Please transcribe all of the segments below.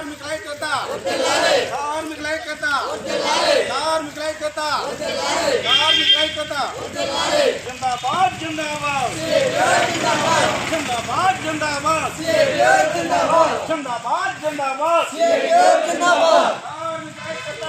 ಕಾರ್ಮಿಕರಾಯ್ತದ ಕಾರ್ಮಿಕರಾಯ್ತದ ಕಾರ್ಮಿಕರಾಯ್ತದ ಕಾರ್ಮಿಕರಾಯ್ತದ ಜಿಂದಾಬಾದ್ ಜಿಂದಾಬಾದ್ ಜಿಂದಾಬಾದ್ ಜಿಂದಾಬಾದ್ ಜಿಂದಾಬಾದ್ ಜಿಂದಾಬಾದ್ ಜಿಂದಾಬಾದ್ ಕಾರ್ಮಿಕರಾಯ್ತದ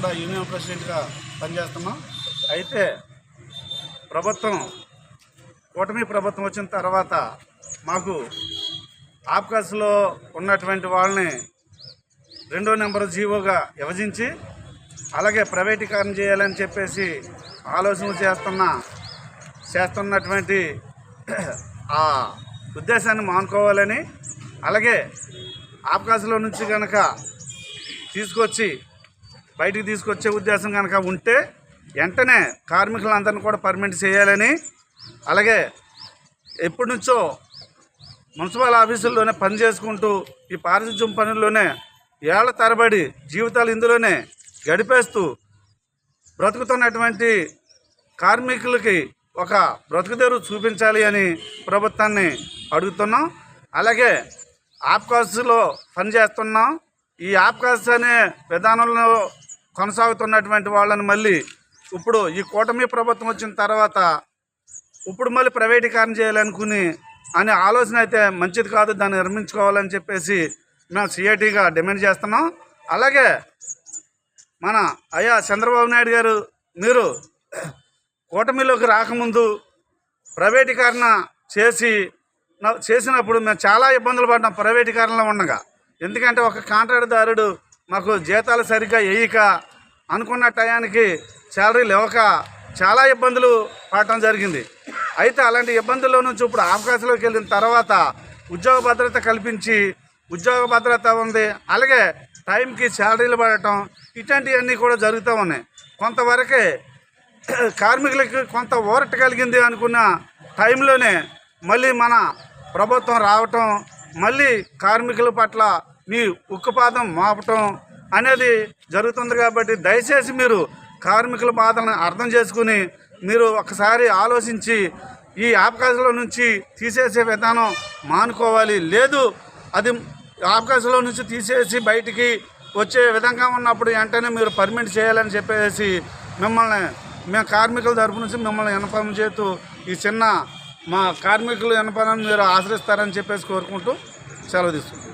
ఇక్కడ యూనియన్ ప్రెసిడెంట్గా పనిచేస్తున్నాం. అయితే ప్రభుత్వం కూటమి ప్రభుత్వం వచ్చిన తర్వాత మాకు ఆప్కాస్లో ఉన్నటువంటి వాళ్ళని రెండో నెంబర్ జీవోగా విభజించి అలాగే ప్రైవేటీకరణ చేయాలని చెప్పేసి ఆలోచన చేస్తున్న చేస్తున్నటువంటి ఆ ఉద్దేశాన్ని మానుకోవాలని అలాగే ఆప్కాస్లో నుంచి కనుక తీసుకొచ్చి బయటికి తీసుకొచ్చే ఉద్దేశం కనుక ఉంటే వెంటనే కార్మికులందరినీ కూడా పర్మిట్ చేయాలని అలాగే ఎప్పటి నుంచో మున్సిపల్ ఆఫీసుల్లోనే పని చేసుకుంటూ ఈ పారిశుధ్యం పనుల్లోనే ఏళ్ళ తరబడి జీవితాలు ఇందులోనే గడిపేస్తూ బ్రతుకుతున్నటువంటి కార్మికులకి ఒక బ్రతుకుదేరు చూపించాలి అని ప్రభుత్వాన్ని అడుగుతున్నాం. అలాగే ఆప్కాస్లో పనిచేస్తున్నాం. ఈ ఆప్కాస్ అనే విధానంలో కొనసాగుతున్నటువంటి వాళ్ళని మళ్ళీ ఇప్పుడు ఈ కూటమి ప్రభుత్వం వచ్చిన తర్వాత ఇప్పుడు మళ్ళీ ప్రైవేటీకరణ చేయాలనుకుని అనే ఆలోచన అయితే మంచిది కాదు దాన్ని నిర్మించుకోవాలని చెప్పేసి మేము సిఐటిగా డిమాండ్ చేస్తున్నాం. అలాగే మన అయ్యా చంద్రబాబు నాయుడు గారు మీరు కూటమిలోకి రాకముందు ప్రైవేటీకరణ చేసి చేసినప్పుడు మేము చాలా ఇబ్బందులు పడ్డాం ప్రైవేటీకరణలో ఉండగా. ఎందుకంటే ఒక కాంట్రాక్టుదారుడు మాకు జీతాలు సరిగ్గా వేయక అనుకున్న టయానికి శాలరీలు ఇవ్వక చాలా ఇబ్బందులు పడటం జరిగింది. అయితే అలాంటి ఇబ్బందుల్లో నుంచి ఇప్పుడు అవకాశంలోకి వెళ్ళిన తర్వాత ఉద్యోగ భద్రత కల్పించి ఉద్యోగ భద్రత ఉంది. అలాగే టైంకి శాలరీలు పడటం ఇట్లాంటివన్నీ కూడా జరుగుతూ ఉన్నాయి. కొంతవరకే కార్మికులకి కొంత ఓరట కలిగింది అనుకున్న టైంలోనే మళ్ళీ మన ప్రభుత్వం రావటం మళ్ళీ కార్మికుల పట్ల మీ ఉక్కుపాదం మాపటం అనేది జరుగుతుంది కాబట్టి దయచేసి మీరు కార్మికుల బాధలను అర్థం చేసుకుని మీరు ఒకసారి ఆలోచించి ఈ అవకాశంలో నుంచి తీసేసే విధానం మానుకోవాలి. లేదు అది అవకాశంలో నుంచి తీసేసి బయటికి వచ్చే విధంగా ఉన్నప్పుడు వెంటనే మీరు పర్మిట్ చేయాలని చెప్పేసి మిమ్మల్ని మేము కార్మికుల తరపు నుంచి మిమ్మల్ని ఇన్ఫార్మ్ చేస్తూ ఈ చిన్న మా కార్మికులు ఇన్ఫార్మ్ మీరు ఆశ్రయిస్తారని చెప్పేసి కోరుకుంటూ సెలవు తీసుకుంటాం